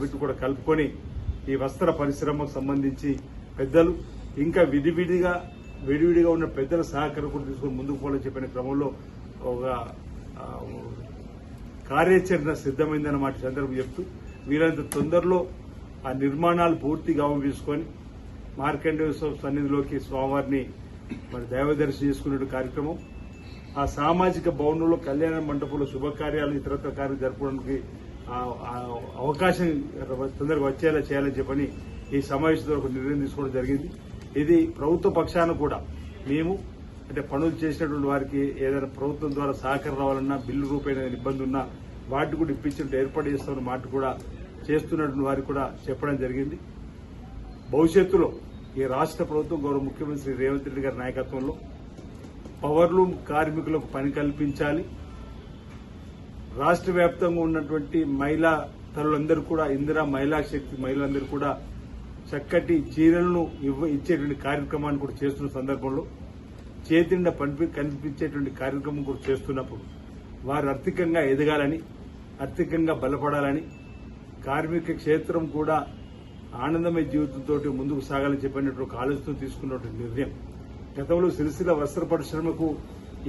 వీటిని కూడా కలుపుకొని ఈ వస్త్ర పరిశ్రమకు సంబంధించి పెద్దలు ఇంకా విడివిడిగా విడివిడిగా ఉన్న పెద్దల సహకారం కూడా తీసుకొని ముందుకు పోవాలని చెప్పిన క్రమంలో ఒక కార్యాచరణ సిద్ధమైందని ఈ సందర్భం చెప్తూ వీరంత తొందరలో ఆ నిర్మాణాలు పూర్తిగా గావం తీసుకొని మార్కండేశ్వర సన్నిధిలోకి స్వామివారిని మరి దైవదర్శనం చేసుకునే కార్యక్రమం ఆ సామాజిక భవనంలో కళ్యాణ మండపంలో శుభకార్యాలు ఇతరత్ర కార్యాలు జరపడానికి అవకాశం తొందరగా వచ్చేలా చేయాలని చెప్పని ఈ సమావేశంలో ఒక నిర్ణయం తీసుకోవడం జరిగింది. ఇది ప్రభుత్వ పక్షాన కూడా మేము అంటే పనులు చేసినటువంటి వారికి ఏదైనా ప్రభుత్వం ద్వారా సహకారం రావాలన్నా బిల్లు రూపాయన ఇబ్బంది ఉన్నా వాటి కూడా ఇప్పించినట్టు ఏర్పాటు చేస్తామన్న మాట కూడా చేస్తున్నటువంటి వారికి కూడా చెప్పడం జరిగింది. భవిష్యత్తులో ఈ రాష్ట్ర ప్రభుత్వం గౌరవ ముఖ్యమంత్రి రేవంత్ రెడ్డి గారి నాయకత్వంలో పవర్లూమ్ కార్మికులకు పని కల్పించాలి. రాష్ట్ర వ్యాప్తంగా ఉన్నటువంటి మహిళా తల్లులందరూ కూడా ఇందిరా మహిళా శక్తి మహిళలందరూ కూడా చక్కటి చీరలను ఇవ్వ ఇచ్చేటువంటి కార్యక్రమాన్ని కూడా చేస్తున్న సందర్భంలో చేతిండ పనిపి కనిపించేటువంటి కార్యక్రమం కూడా చేస్తున్నప్పుడు వారు ఆర్థికంగా ఎదగాలని ఆర్థికంగా బలపడాలని కార్మిక క్షేత్రం కూడా ఆనందమయ జీవితంతో ముందుకు సాగాలని చెప్పినటువంటి ఒక ఆలోచన తీసుకున్నటువంటి నిర్ణయం. గతంలో సిరిసిల్ల వస్త్ర పరిశ్రమకు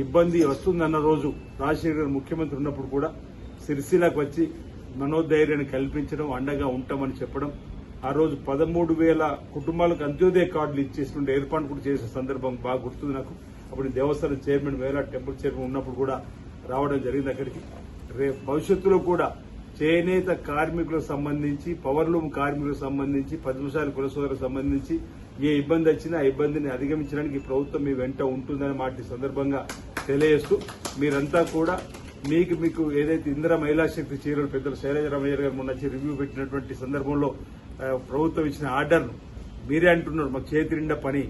ఇబ్బంది వస్తుందన్న రోజు రాజశేఖర్ గారు ముఖ్యమంత్రి ఉన్నప్పుడు కూడా సిరిసిల్లకు వచ్చి మనోధైర్యాన్ని కల్పించడం అండగా ఉంటామని చెప్పడం ఆ రోజు పదమూడు వేల కుటుంబాలకు అంత్యోదయ కార్డులు ఇచ్చేసినట్టు ఏర్పాటు కూడా చేసిన సందర్భం బాగా గుర్తుంది నాకు. అప్పుడు ఈ దేవస్థానం చైర్మన్ వేలా టెంపుల్ చైర్మన్ ఉన్నప్పుడు కూడా రావడం జరిగింది అక్కడికి. రేపు భవిష్యత్తులో కూడా చేనేత కార్మికులకు సంబంధించి పవర్లూమ్ కార్మికులకు సంబంధించి పద్మశాలి కులసోదరులకు సంబంధించి ఏ ఇబ్బంది వచ్చినా ఆ ఇబ్బందిని అధిగమించడానికి ప్రభుత్వం మీ వెంట ఉంటుందని మాట సందర్భంగా తెలియజేస్తూ మీరంతా కూడా మీకు మీకు ఏదైతే ఇందిరా మహిళా శక్తి చీరలు పెద్దలు శైలజ రమయ్య గారు మొన్న వచ్చి రివ్యూ పెట్టినటువంటి సందర్భంలో ప్రభుత్వం ఇచ్చిన ఆర్డర్ను మీరే అంటున్నారు మాకు చేతి నిండా పని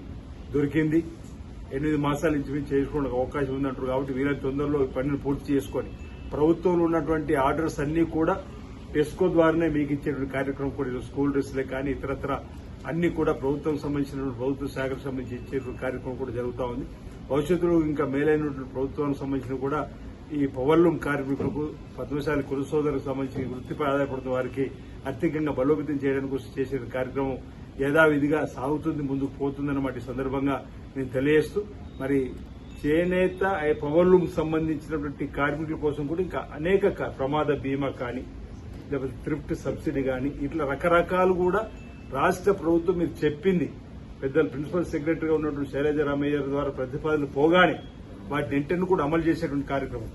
దొరికింది. ఎనిమిది మాసాల నుంచి మేము చేసుకోవడానికి అవకాశం ఉందంటారు కాబట్టి వీరైన తొందరలో ఈ పనిని పూర్తి చేసుకొని ప్రభుత్వంలో ఉన్నటువంటి ఆర్డర్స్ అన్ని కూడా టెస్కో ద్వారానే మీకు ఇచ్చేటువంటి కార్యక్రమం కూడా స్కూల్ డ్రెస్లే కానీ ఇతరత్ర అన్ని కూడా ప్రభుత్వం సంబంధించిన ప్రభుత్వ శాఖకు సంబంధించి ఇచ్చేటువంటి కార్యక్రమం కూడా జరుగుతూ ఉంది. భవిష్యత్తులో ఇంకా మేలైనటువంటి ప్రభుత్వానికి సంబంధించిన కూడా ఈ పవర్లూమ్ కార్మికులకు పద్మశాలి కుల సోదరులకు సంబంధించి వృత్తిపై ఆధారపడుతున్న వారికి ఆర్థికంగా బలోపేతం చేయడానికి కోసం చేసే కార్యక్రమం యథావిధిగా సాగుతుంది ముందుకు పోతుందన్నమాట ఈ సందర్భంగా నేను తెలియజేస్తూ మరి చేనేత పవర్లూమ్ సంబంధించినటువంటి కార్మికుల కోసం కూడా ఇంకా అనేక ప్రమాద బీమా కానీ లేకపోతే థ్రిఫ్ట్ సబ్సిడీ కానీ ఇట్లా రకరకాలు కూడా రాష్ట్ర ప్రభుత్వం మీరు చెప్పింది. పెద్దలు ప్రిన్సిపల్ సెక్రటరీగా ఉన్నటువంటి శైలజ రామయ్య ద్వారా ప్రతిపాదనలు పోగానే వాటిని ఇంటిని కూడా అమలు చేసేటువంటి కార్యక్రమం.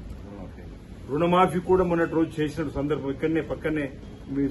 రుణమాఫీ కూడా మొన్నటి రోజు చేసిన సందర్భం ఇక్కడనే పక్కనే మీ